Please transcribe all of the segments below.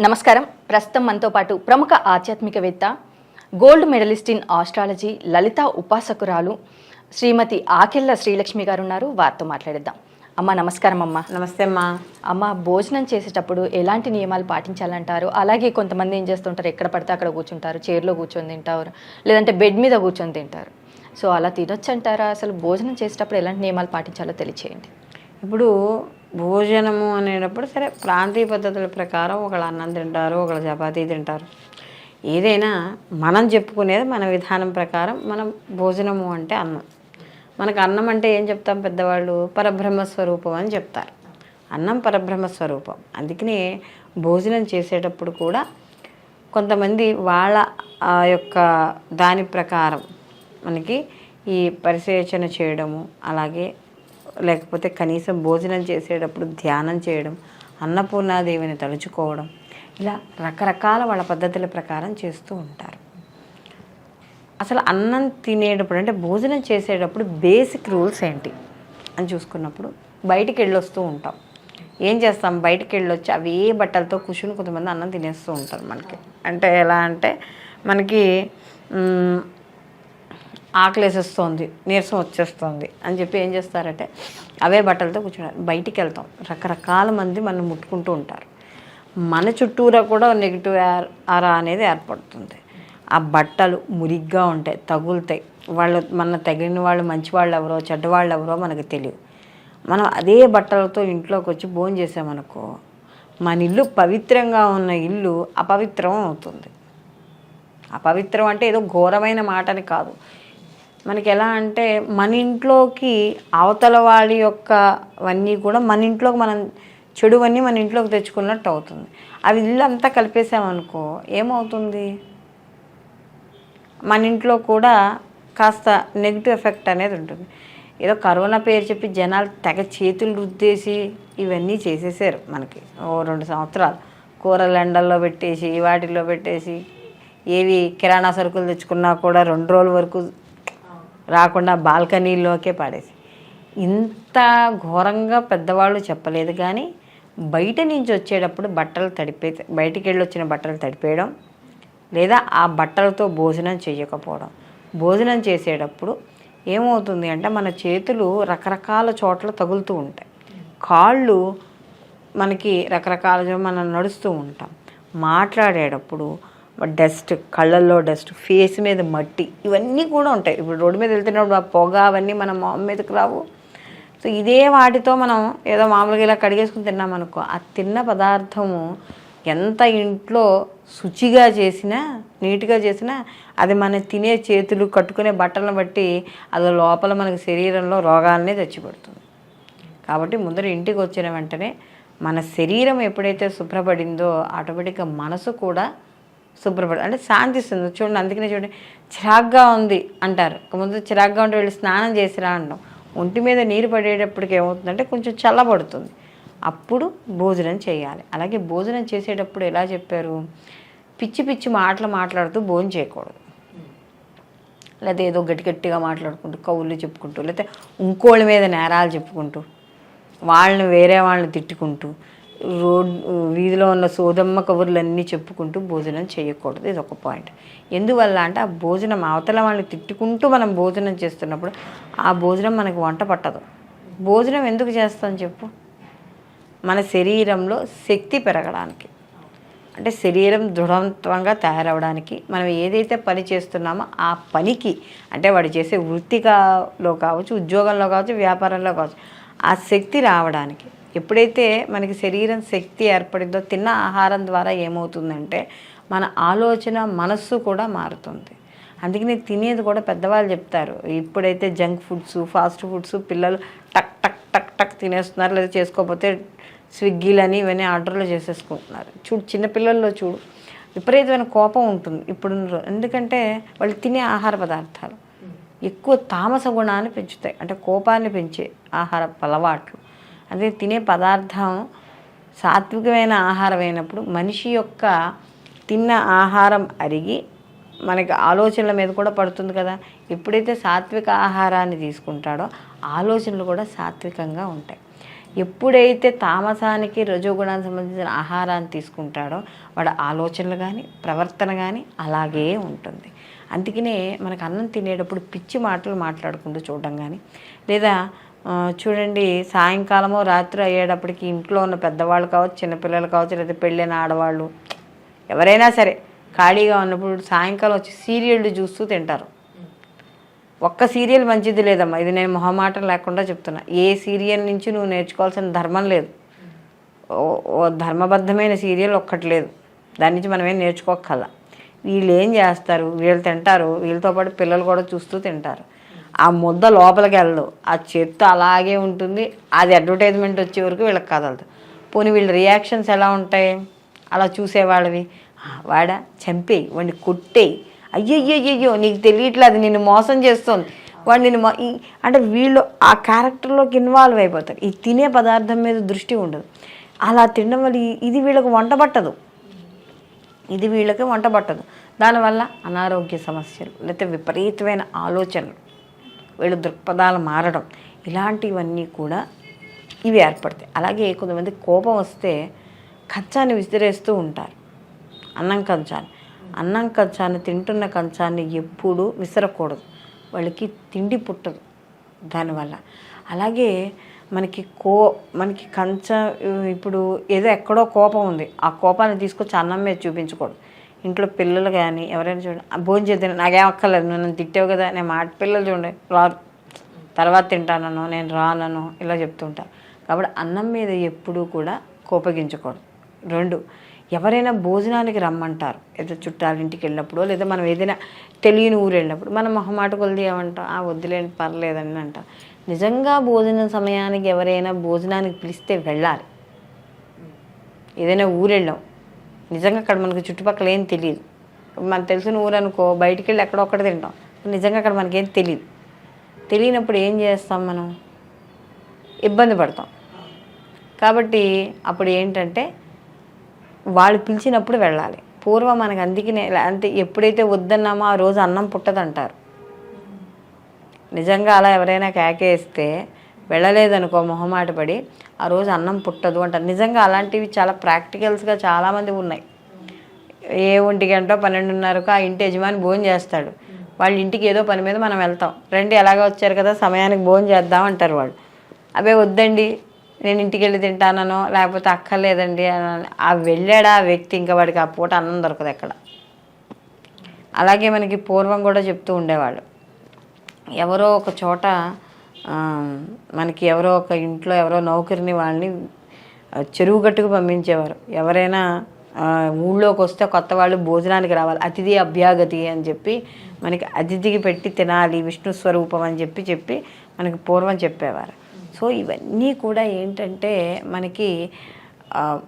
నమస్కారం. ప్రస్తుతం మనతో పాటు ప్రముఖ ఆధ్యాత్మికవేత్త gold medalist in astrology Lalitha ఉపాసకురాలు Srimati Akella Srilakshmi garu ఉన్నారు వారితో మాట్లాడిద్దాం. అమ్మ నమస్కారం అమ్మ. నమస్తే అమ్మా. అమ్మ భోజనం చేసేటప్పుడు ఎలాంటి నియమాలు పాటించాలంటారు? అలాగే కొంతమంది ఏం చేస్తుంటారు? ఎక్కడ పడితే అక్కడ కూర్చుంటారు. చైర్లో కూర్చొని తింటారు. లేదంటే బెడ్ మీద కూర్చొని తింటారు. సో అలా తినొచ్చు అంటారా అసలు భోజనం చేసేటప్పుడు ఎలాంటి నియమాలు పాటించాలో తెలియచేయండి. ఇప్పుడు భోజనము అనేటప్పుడు సరే ప్రాంతీయ పద్ధతుల ప్రకారం ఒకళ్ళు అన్నం తింటారు ఒకళ్ళు చపాతీ తింటారు. ఏదైనా మనం చెప్పుకునేది మన విధానం ప్రకారం మనం భోజనము అంటే అన్నం. మనకు అన్నం అంటే ఏం చెప్తాం పెద్దవాళ్ళు? పరబ్రహ్మ స్వరూపం అని చెప్తారు. అన్నం పరబ్రహ్మ స్వరూపం. అందుకని భోజనం చేసేటప్పుడు కూడా కొంతమంది వాళ్ళ ఆ యొక్క దాని ప్రకారం మనకి ఈ పరిసేచన చేయడము అలాగే లేకపోతే కనీసం భోజనం చేసేటప్పుడు ధ్యానం చేయడం అన్నపూర్ణాదేవిని తలుచుకోవడం ఇలా రకరకాల వాళ్ళ పద్ధతుల ప్రకారం చేస్తూ ఉంటారు. అసలు అన్నం తినేటప్పుడు అంటే భోజనం చేసేటప్పుడు బేసిక్ రూల్స్ ఏంటి అని చూసుకున్నప్పుడు బయటికి వెళ్ళొస్తూ ఉంటాం. ఏం చేస్తాం? బయటికి వెళ్ళొచ్చి అవే బట్టలతో కూర్చుని కొంతమంది అన్నం తినేస్తూ ఉంటారు మనకి. అంటే ఎలా అంటే మనకి ఆకలేసేస్తోంది నీరసం వచ్చేస్తుంది అని చెప్పి ఏం చేస్తారంటే అవే బట్టలతో కూర్చున్నారు బయటికి వెళ్తాం రకరకాల మంది మనం ముట్టుకుంటూ ఉంటారు. మన చుట్టూరా కూడా నెగిటివ్ ఆరా అనేది ఏర్పడుతుంది. ఆ బట్టలు మురిగ్గా ఉంటాయి తగులుతాయి. వాళ్ళు మన తగిలిన వాళ్ళు మంచి వాళ్ళు ఎవరో చెడ్డవాళ్ళు ఎవరో మనకు తెలియదు. మనం అదే బట్టలతో ఇంట్లోకి వచ్చి భోజనం చేసామనుకో మన ఇల్లు పవిత్రంగా ఉన్న ఇల్లు అపవిత్రం అవుతుంది. అపవిత్రం అంటే ఏదో ఘోరమైన మాటని కాదు. మనకి ఎలా అంటే మన ఇంట్లోకి అవతల వాళ్ళ యొక్క అవన్నీ కూడా మన ఇంట్లోకి మనం చెడువన్నీ మన ఇంట్లోకి తెచ్చుకున్నట్టు అవుతుంది. అవి ఇల్లు అంతా కలిపేసామనుకో ఏమవుతుంది? మన ఇంట్లో కూడా కాస్త నెగిటివ్ ఎఫెక్ట్ అనేది ఉంటుంది. ఏదో కరోనా పేరు చెప్పి జనాలు తెగ చేతులు రుద్దేసి ఇవన్నీ చేసేసారు మనకి. ఓ రెండు సంవత్సరాలు కూరలు ఎండల్లో పెట్టేసి వాటిల్లో పెట్టేసి ఏవి కిరాణా సరుకులు తెచ్చుకున్నా కూడా రెండు రోజుల వరకు రాకుండా బాల్కనీలోకే పాడేసి. ఇంత ఘోరంగా పెద్దవాళ్ళు చెప్పలేదు కానీ బయట నుంచి వచ్చేటప్పుడు బట్టలు తడిపే బయటికి వెళ్ళి వచ్చిన బట్టలు తడిపేయడం లేదా ఆ బట్టలతో భోజనం చేయకపోవడం. భోజనం చేసేటప్పుడు ఏమవుతుంది అంటే మన చేతులు రకరకాల చోట్ల తగులుతూ ఉంటాయి. కాళ్ళు మనకి రకరకాల మనం నడుస్తూ ఉంటాం. మాట్లాడేటప్పుడు డస్ట్ కళ్ళల్లో డస్ట్ ఫేస్ మీద మట్టి ఇవన్నీ కూడా ఉంటాయి. ఇప్పుడు రోడ్డు మీద వెళ్తున్నప్పుడు ఆ పొగ అవన్నీ మన మొహం మీదకి రావు. సో ఇదే వాటితో మనం ఏదో మామూలుగా ఇలా కడిగేసుకుని తిన్నాం అనుకో ఆ తిన్న పదార్థము ఎంత ఇంట్లో శుచిగా చేసినా నీట్గా చేసినా అది మన తినే చేతులు కట్టుకునే బట్టలను బట్టి అది లోపల మనకి శరీరంలో రోగాలనే తెచ్చిపెడుతుంది. కాబట్టి ముందర ఇంటికి వచ్చిన వెంటనే మన శరీరం ఎప్పుడైతే శుభ్రపడిందో ఆటోమేటిక్గా మనసు కూడా శుభ్రపడు అంటే శాంతిస్తుంది చూడండి అందుకనే చూడండి చిరాగ్గా ఉంది అంటారు. ఇక ముందు చిరాగ్గా ఉంటే వెళ్ళి స్నానం చేసిరా అంటాం ఒంటి మీద నీరు పడేటప్పటికి ఏమవుతుందంటే కొంచెం చల్లబడుతుంది. అప్పుడు భోజనం చేయాలి. అలాగే భోజనం చేసేటప్పుడు ఎలా చెప్పారు? పిచ్చి పిచ్చి మాటలు మాట్లాడుతూ భోజనం చేయకూడదు. లేదా ఏదో గట్టి గట్టిగా మాట్లాడుకుంటూ కవులు చెప్పుకుంటూ లేకపోతే ఇంకోళ్ళ మీద నేరాలు చెప్పుకుంటూ వాళ్ళని వేరే వాళ్ళని తిట్టుకుంటూ రోడ్ వీధిలో ఉన్న సోదమ్మ కబుర్లన్నీ చెప్పుకుంటూ భోజనం చేయకూడదు. ఇది ఒక పాయింట్. ఎందువల్ల అంటే ఆ భోజనం అవతల వాళ్ళని తిట్టుకుంటూ మనం భోజనం చేస్తున్నప్పుడు ఆ భోజనం మనకు వంట పట్టదు. భోజనం ఎందుకు చేస్తాం చెప్పు? మన శరీరంలో శక్తి పెరగడానికి. అంటే శరీరం దృఢత్వంగా తయారవడానికి మనం ఏదైతే పని చేస్తున్నామో ఆ పనికి అంటే వాడు చేసే వృత్తిలో కావచ్చు ఉద్యోగంలో కావచ్చు వ్యాపారంలో కావచ్చు ఆ శక్తి రావడానికి. ఎప్పుడైతే మనకి శరీరం శక్తి ఏర్పడిందో తిన్న ఆహారం ద్వారా ఏమవుతుందంటే మన ఆలోచన మనస్సు కూడా మారుతుంది. అందుకని తినేది కూడా పెద్దవాళ్ళు చెప్తారు. ఇప్పుడైతే జంక్ ఫుడ్స్ ఫాస్ట్ ఫుడ్స్ పిల్లలు టక్ టక్ టక్ టక్ తినేస్తున్నారు. లేదా చేసుకోకపోతే స్విగ్గీలని ఇవన్నీ ఆర్డర్లు చేసేసుకుంటున్నారు. చూడు చిన్నపిల్లల్లో చూడు విపరీతమైన కోపం ఉంటుంది ఇప్పుడు ఎందుకంటే వాళ్ళు తినే ఆహార పదార్థాలు. ఎక్కువ తామస గుణాన్ని పెంచుతాయి. అంటే కోపాన్ని పెంచే ఆహార అలవాట్లు. అదే తినే పదార్థం సాత్వికమైన ఆహారం అయినప్పుడు మనిషి యొక్క తిన్న ఆహారం అరిగి మనకి ఆలోచనల మీద కూడా పడుతుంది కదా. ఎప్పుడైతే సాత్విక ఆహారాన్ని తీసుకుంటాడో ఆలోచనలు కూడా సాత్వికంగా ఉంటాయి. ఎప్పుడైతే తామసానికి రజోగుణానికి సంబంధించిన ఆహారాన్ని తీసుకుంటాడో వాడు ఆలోచనలు కానీ ప్రవర్తన కానీ అలాగే ఉంటుంది. అందుకనే మనకు అన్నం తినేటప్పుడు పిచ్చి మాటలు మాట్లాడుకుంటూ చూడడం కానీ లేదా చూడండి సాయంకాలము రాత్రి అయ్యేటప్పటికి ఇంట్లో ఉన్న పెద్దవాళ్ళు కావచ్చు చిన్నపిల్లలు కావచ్చు లేదా పెళ్ళైన ఆడవాళ్ళు ఎవరైనా సరే ఖాళీగా ఉన్నప్పుడు సాయంకాలం వచ్చి సీరియళ్ళు చూస్తూ తింటారు. ఒక్క సీరియల్ మంచిది లేదమ్మా. ఇది నేను మొహమాటం లేకుండా చెప్తున్నా. ఏ సీరియల్ నుంచి నువ్వు నేర్చుకోవాల్సిన ధర్మం లేదు. ఓ- ధర్మబద్ధమైన సీరియల్ ఒక్కటి లేదు. దాని నుంచి మనమేం నేర్చుకోకల నేర్చుకోకల్లా వీళ్ళు ఏం చేస్తారు? వీళ్ళు తింటారు. వీళ్ళతో పాటు పిల్లలు కూడా చూస్తూ తింటారు. ఆ ముద్ద లోపలికి వెళ్ళదు. ఆ చెత్త అలాగే ఉంటుంది. అది అడ్వర్టైజ్మెంట్ వచ్చే వరకు వీళ్ళకి కదలదు. పోనీ వీళ్ళ రియాక్షన్స్ ఎలా ఉంటాయి? అలా చూసేవాళ్ళవి వాడ వాడా చంపేయి వాడిని కొట్టేయి. అయ్యయ్యయ్యో నీకు తెలియట్లేదు అది నిన్ను మోసం చేస్తుంది. వాడు నిన్ను ఈ- అంటే వీళ్ళు ఆ క్యారెక్టర్లోకి ఇన్వాల్వ్ అయిపోతారు. ఈ తినే పదార్థం మీద దృష్టి ఉండదు. అలా తినడం వల్ల ఇది వీళ్ళకి వంట పట్టదు. ఇది వీళ్ళకి వంట పట్టదు. దానివల్ల అనారోగ్య సమస్యలు లేకపోతే విపరీతమైన ఆలోచనలు. వీళ్ళ దృక్పథాలు మారడం ఇలాంటివన్నీ కూడా ఇవి ఏర్పడతాయి. అలాగే కొంతమంది కోపం వస్తే కంచాన్ని విసిరేస్తూ ఉంటారు. అన్నం కంచాన్ని. అన్నం కంచాన్ని తింటున్న కంచాన్ని ఎప్పుడూ విసరకూడదు. వాళ్ళకి తిండి పుట్టదు దానివల్ల. అలాగే మనకి కో మనకి కంచ ఇప్పుడు ఏదో ఎక్కడో కోపం ఉంది. ఆ కోపాన్ని తీసుకొచ్చి అన్నం మీద చూపించకూడదు. ఇంట్లో పిల్లలు కానీ ఎవరైనా చూడండి భోజనం చేద్దాం నాకేం అక్కర్లేదు నువ్వు నన్ను తిట్టావు కదా నేను మాట పిల్లలు చూడండి రారు. తర్వాత తింటానను నేను రానను ఇలా చెప్తుంటారు కాబట్టి అన్నం మీద ఎప్పుడూ కూడా కోపగించకూడదు. రెండు ఎవరైనా భోజనానికి రమ్మంటారు. ఏదో చుట్టాల ఇంటికి వెళ్ళినప్పుడు లేదా మనం ఏదైనా తెలియని ఊరు వెళ్ళినప్పుడు మనం మొహమాట కొలిది ఏమంటాం ఆ వద్దులేని పర్లేదని అంటాం. నిజంగా భోజనం సమయానికి ఎవరైనా భోజనానికి పిలిస్తే వెళ్ళాలి. ఏదైనా ఊరు వెళ్ళాం నిజంగా అక్కడ మనకు చుట్టుపక్కల ఏం తెలియదు మనకు తెలిసిన ఊరు అనుకో బయటికి వెళ్ళి ఎక్కడో ఒక్కటి తింటాం. నిజంగా అక్కడ మనకేం తెలియదు తెలియనప్పుడు ఏం చేస్తాం మనం? ఇబ్బంది పడతాం. కాబట్టి అప్పుడు ఏంటంటే వాళ్ళు పిలిచినప్పుడు వెళ్ళాలి. పూర్వం మనకు అందుకనే అంటే ఎప్పుడైతే వద్దన్నామో ఆ రోజు అన్నం పుట్టదంటారు. నిజంగా అలా ఎవరైనా కేకేస్తే వెళ్ళలేదనుకో మొహమాట పడి ఆ రోజు అన్నం పుట్టదు అంటారు నిజంగా అలాంటివి చాలా ప్రాక్టికల్స్గా చాలామంది ఉన్నాయి. ఏ ఒంటి గంట పన్నెండున్నరకు ఆ ఇంటి యజమాని భోజనం చేస్తాడు. వాళ్ళ ఇంటికి ఏదో పని మీద మనం వెళ్తాం. రండి ఎలాగ వచ్చారు కదా సమయానికి భోజనం చేద్దాం అంటారు వాళ్ళు. అవే వద్దండి నేను ఇంటికి వెళ్ళి తింటానో లేకపోతే అక్కర్లేదండి అని ఆ వెళ్ళాడా ఆ వ్యక్తి ఇంకా వాడికి ఆ పూట అన్నం దొరకదు ఎక్కడ? అలాగే మనకి పూర్వం కూడా చెప్తూ ఉండేవాళ్ళు. ఎవరో ఒక చోట మనకి ఎవరో ఒక ఇంట్లో ఎవరో నౌకరిని వాళ్ళని చెరువు గట్టుకు పంపించేవారు. ఎవరైనా ఊళ్ళోకి వస్తే కొత్త వాళ్ళు భోజనానికి రావాలి అతిథి అభ్యాగతి అని చెప్పి మనకి అతిథికి పెట్టి తినాలి విష్ణు స్వరూపం అని చెప్పి చెప్పి మనకి పూర్వం చెప్పేవారు. సో ఇవన్నీ కూడా ఏంటంటే మనకి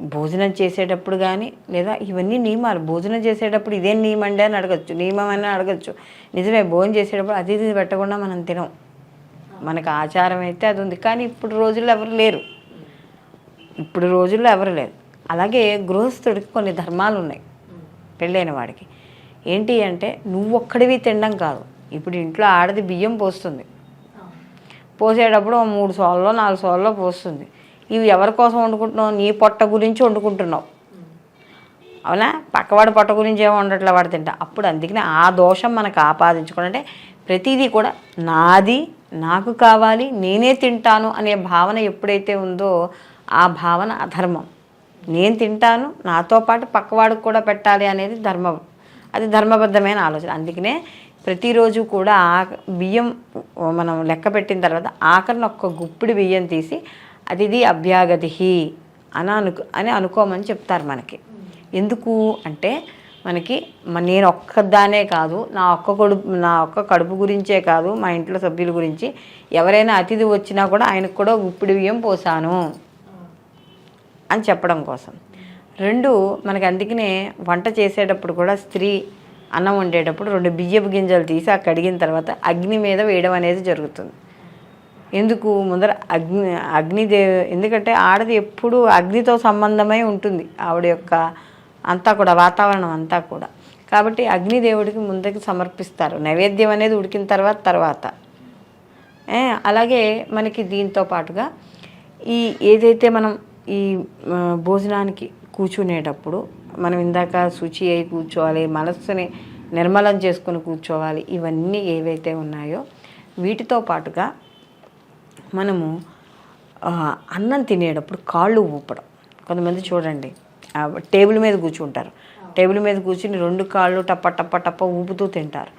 భోజనం చేసేటప్పుడు కానీ లేదా ఇవన్నీ నియమాలు. భోజనం చేసేటప్పుడు ఇదేం నియమం అండి అని అడగచ్చు నియమం అని అడగచ్చు. నిజమే భోజనం చేసేటప్పుడు అతిథి పెట్టకుండా మనం తినం. మనకు ఆచారం అయితే అది ఉంది. కానీ ఇప్పుడు రోజుల్లో ఎవరు లేరు. ఇప్పుడు రోజుల్లో ఎవరు లేరు. అలాగే గృహస్థుడికి కొన్ని ధర్మాలు ఉన్నాయి పెళ్ళైన వాడికి. ఏంటి అంటే నువ్వు ఒక్కడివి తినడం కాదు. ఇప్పుడు ఇంట్లో ఆడది బియ్యం పోస్తుంది. పోసేటప్పుడు మూడు సోళ్ళలో నాలుగు సోళ్ళలో పోస్తుంది. ఇవి ఎవరి కోసం వండుకుంటున్నావు? నీ పొట్ట గురించి వండుకుంటున్నావు. అవునా? పక్కవాడి పొట్ట గురించి ఏమో ఉండట్లే వాడు తింటా. అప్పుడు అందుకనే ఆ దోషం మనకు ఆపాదించుకోవాలంటే ప్రతిదీ కూడా నాది నాకు కావాలి నేనే తింటాను అనే భావన ఎప్పుడైతే ఉందో ఆ భావన అధర్మం. నేను తింటాను నాతో పాటు పక్కవాడికి కూడా పెట్టాలి అనేది ధర్మం. అది ధర్మబద్ధమైన ఆలోచన. అందుకనే ప్రతిరోజు కూడా ఆ బియ్యం మనం లెక్క పెట్టిన తర్వాత ఆఖరిని ఒక్క గుప్పిడి బియ్యం తీసి అతిథి అభ్యాగతి అని అనుకు అని అనుకోమని చెప్తారు మనకి. ఎందుకు అంటే మనకి నేను ఒక్కదానే కాదు నా ఒక్క కడుపు నా ఒక్క కడుపు గురించే కాదు మా ఇంట్లో సభ్యుల గురించి ఎవరైనా అతిథి వచ్చినా కూడా ఆయనకు కూడా గుప్పిడి బియ్యం పోసాను అని చెప్పడం కోసం. రెండు మనకి అందుకనే వంట చేసేటప్పుడు కూడా స్త్రీ అన్నం వండేటప్పుడు రెండు బియ్యపు గింజలు తీసి ఆ కడిగిన తర్వాత అగ్ని మీద వేయడం అనేది జరుగుతుంది. ఎందుకు? ముందర అగ్ని అగ్నిదేవ్ ఎందుకంటే ఆడది ఎప్పుడూ అగ్నితో సంబంధమై ఉంటుంది. ఆవిడ యొక్క అంతా కూడా వాతావరణం అంతా కూడా. కాబట్టి అగ్నిదేవుడికి ముందుకు సమర్పిస్తారు. నైవేద్యం అనేది ఉడికిన తర్వాత తర్వాత. అలాగే మనకి దీంతో పాటుగా ఈ ఏదైతే మనం ఈ భోజనానికి కూర్చునేటప్పుడు మనం ఇందాక శుచి అయి కూర్చోవాలి మనస్సుని నిర్మలం చేసుకుని కూర్చోవాలి ఇవన్నీ ఏవైతే ఉన్నాయో వీటితో పాటుగా మనము అన్నం తినేటప్పుడు కాళ్ళు ఊపడం. కొంతమంది చూడండి టేబుల్ మీద కూర్చుంటారు. టేబుల్ మీద కూర్చుని రెండు కాళ్ళు టప్ప టప్ప టప్ప ఊపుతూ తింటారు.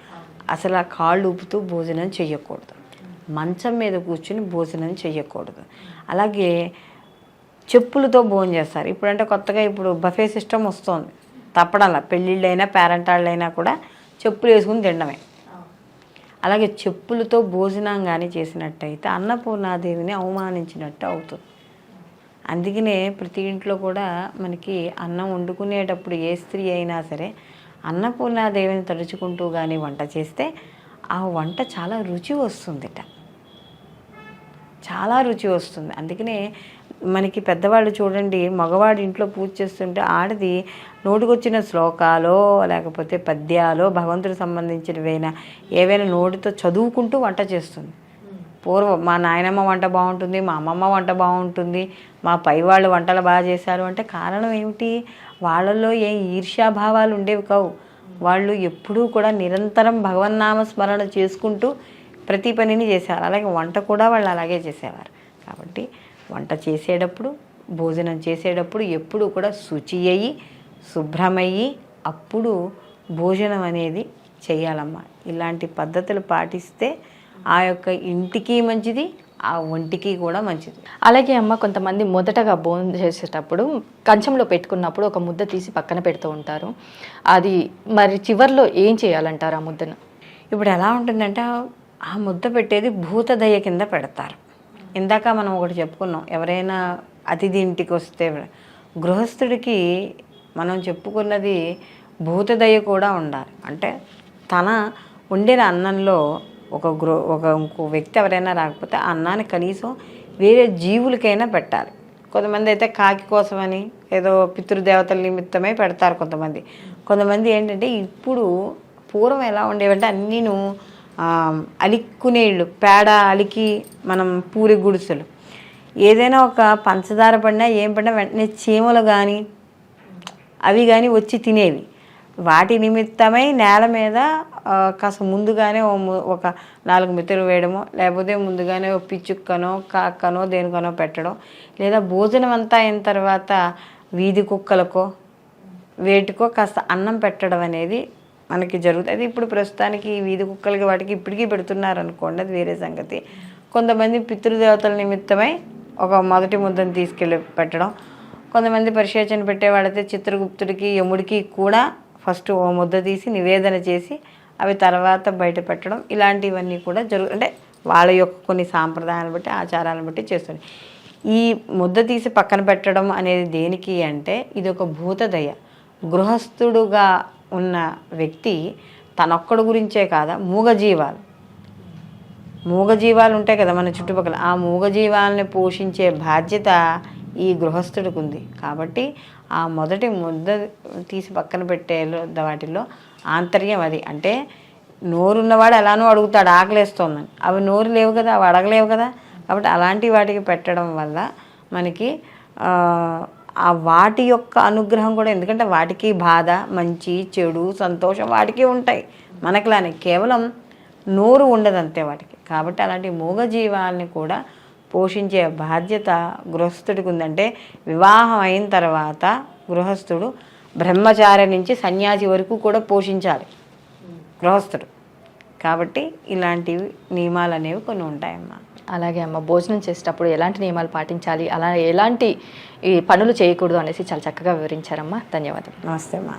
అసలు ఆ కాళ్ళు ఊపుతూ భోజనం చేయకూడదు మంచం మీద కూర్చుని భోజనం చేయకూడదు అలాగే చెప్పులతో భోజనం చేస్తారు. ఇప్పుడంటే కొత్తగా ఇప్పుడు బఫే సిస్టమ్ వస్తుంది. తప్పడంలా పెళ్ళిళ్ళైనా పేరెంటాళ్ళైనా కూడా చెప్పులు వేసుకుని తినడమే. అలాగే చెప్పులతో భోజనం కానీ చేసినట్టయితే అన్నపూర్ణాదేవిని అవమానించినట్టు అవుతుంది. అందుకనే ప్రతి ఇంట్లో కూడా మనకి అన్నం వండుకునేటప్పుడు ఏ స్త్రీ అయినా సరే అన్నపూర్ణాదేవిని తలుచుకుంటూ కానీ వంట చేస్తే ఆ వంట చాలా రుచి వస్తుందిట. చాలా రుచి వస్తుంది. అందుకనే మనకి పెద్దవాళ్ళు చూడండి మగవాడి ఇంట్లో పూజ చేస్తుంటే ఆడది నోటికొచ్చిన శ్లోకాలో లేకపోతే పద్యాలో భగవంతుడికి సంబంధించినవైనా ఏవైనా నోటితో చదువుకుంటూ వంట చేస్తుంది. పూర్వం మా నాయనమ్మ వంట బాగుంటుంది మా అమ్మమ్మ వంట బాగుంటుంది మా పై వాళ్ళు వంటలు బాగా చేశారు అంటే కారణం ఏమిటి? వాళ్ళల్లో ఏ ఈర్ష్యాభావాలు ఉండేవి కావు. వాళ్ళు ఎప్పుడూ కూడా నిరంతరం భగవన్నామ స్మరణ చేసుకుంటూ ప్రతి పనిని చేసేవారు. అలాగే వంట కూడా వాళ్ళు అలాగే చేసేవారు. కాబట్టి వంట చేసేటప్పుడు భోజనం చేసేటప్పుడు ఎప్పుడు కూడా శుచి అయ్యి శుభ్రమయ్యి అప్పుడు భోజనం అనేది చేయాలమ్మా. ఇలాంటి పద్ధతులు పాటిస్తే ఆ యొక్క ఇంటికి మంచిది ఆ ఒంటికి కూడా మంచిది. అలాగే అమ్మ కొంతమంది మొదటగా భోజనం చేసేటప్పుడు కంచంలో పెట్టుకున్నప్పుడు ఒక ముద్ద తీసి పక్కన పెడుతూ ఉంటారు. అది మరి చివర్లో ఏం చేయాలంటారు ఆ ముద్దను? ఇప్పుడు ఎలా ఉంటుందంటే ఆ ముద్ద పెట్టేది భూతదయ కింద పెడతారు. ఇందాక మనం ఒకటి చెప్పుకున్నాం ఎవరైనా అతిథి ఇంటికి వస్తే గృహస్థుడికి మనం చెప్పుకున్నది భూతదయ కూడా ఉండాలి. అంటే తన వండిన అన్నంలో ఒక గ్రో ఒక ఇంకో వ్యక్తి ఎవరైనా రాకపోతే అన్నాన్ని కనీసం వేరే జీవులకైనా పెట్టాలి. కొంతమంది అయితే కాకి కోసమని ఏదో పితృదేవతల నిమిత్తమే పెడతారు కొంతమంది. కొంతమంది ఏంటంటే ఇప్పుడు పూర్వం ఎలా ఉండేవంటే అన్నీను ఆ, అలిక్కునేళ్ళు పేడ అలికి మనం పూరి గుడిసెలు. ఏదైనా ఒక పంచదార పడినా ఏం పడినా వెంటనే చీమలు కానీ అవి కానీ వచ్చి తినేవి. వాటి నిమిత్తమై నేల మీద కాస్త ముందుగానే ఓ ఒక నాలుగు మిత్రులు వేయడమో లేకపోతే ముందుగానే ఓ పిచ్చుక్కనో కాకనో దేనికనో పెట్టడం. లేదా భోజనం అంతా అయిన తర్వాత వీధి కుక్కలకో వేటికో కాస్త అన్నం పెట్టడం అనేది మనకి జరుగుతుంది. ఇప్పుడు ప్రస్తుతానికి వీధి కుక్కలకి వాటికి ఇప్పటికీ పెడుతున్నారు అనుకోండి అది వేరే సంగతి. కొంతమంది పితృదేవతల నిమిత్తమై ఒక మొదటి ముద్దను తీసుకెళ్ళి పెట్టడం. కొంతమంది పరిశేచన పెట్టేవాడైతే చిత్రగుప్తుడికి యముడికి కూడా ఫస్ట్ ఓ ముద్ద తీసి నివేదన చేసి అవి తర్వాత బయట పెట్టడం ఇలాంటివన్నీ కూడా జరుగు అంటే వాళ్ళ యొక్క కొన్ని సాంప్రదాయాలను బట్టి ఆచారాలను బట్టి చేస్తుంది. ఈ ముద్ద తీసి పక్కన పెట్టడం అనేది దేనికి అంటే ఇది ఒక భూతదయ గృహస్థుడుగా ఉన్న వ్యక్తి తనొక్కడు గురించే కాదా మూగజీవాలు. మూగజీవాలు ఉంటాయి కదా మన చుట్టుపక్కల. ఆ మూగజీవాలని పోషించే బాధ్యత ఈ గృహస్థుడికి ఉంది కాబట్టి ఆ మొదటి ముద్ద తీసి పక్కన పెట్టే వాటిల్లో ఆంతర్యం అది. అంటే నోరున్నవాడు ఎలానో అడుగుతాడు ఆకలేస్తోందని. అవి నోరు లేవు కదా అవి అడగలేవు కదా. కాబట్టి అలాంటి వాటికి పెట్టడం వల్ల మనకి ఆ, వాటి యొక్క అనుగ్రహం కూడా ఎందుకంటే వాటికి బాధ మంచి చెడు సంతోషం వాటికి ఉంటాయి. మనకులానే కేవలం నోరు ఉండదు అంతే వాటికి. కాబట్టి అలాంటి మూగజీవాల్ని కూడా పోషించే బాధ్యత గృహస్థుడికి ఉందంటే వివాహం అయిన తర్వాత గృహస్థుడు బ్రహ్మచారి నుంచి సన్యాసి వరకు కూడా పోషించాలి. గృహస్థుడు. కాబట్టి ఇలాంటివి నియమాలు అనేవి కొన్ని ఉంటాయమ్మా. అలాగే అమ్మ భోజనం చేసేటప్పుడు ఎలాంటి నియమాలు పాటించాలి? అలా ఎలాంటి ఈ పనులు చేయకూడదు అనేసి చాలా చక్కగా వివరించారమ్మా. ధన్యవాదాలు నమస్తే అమ్మా.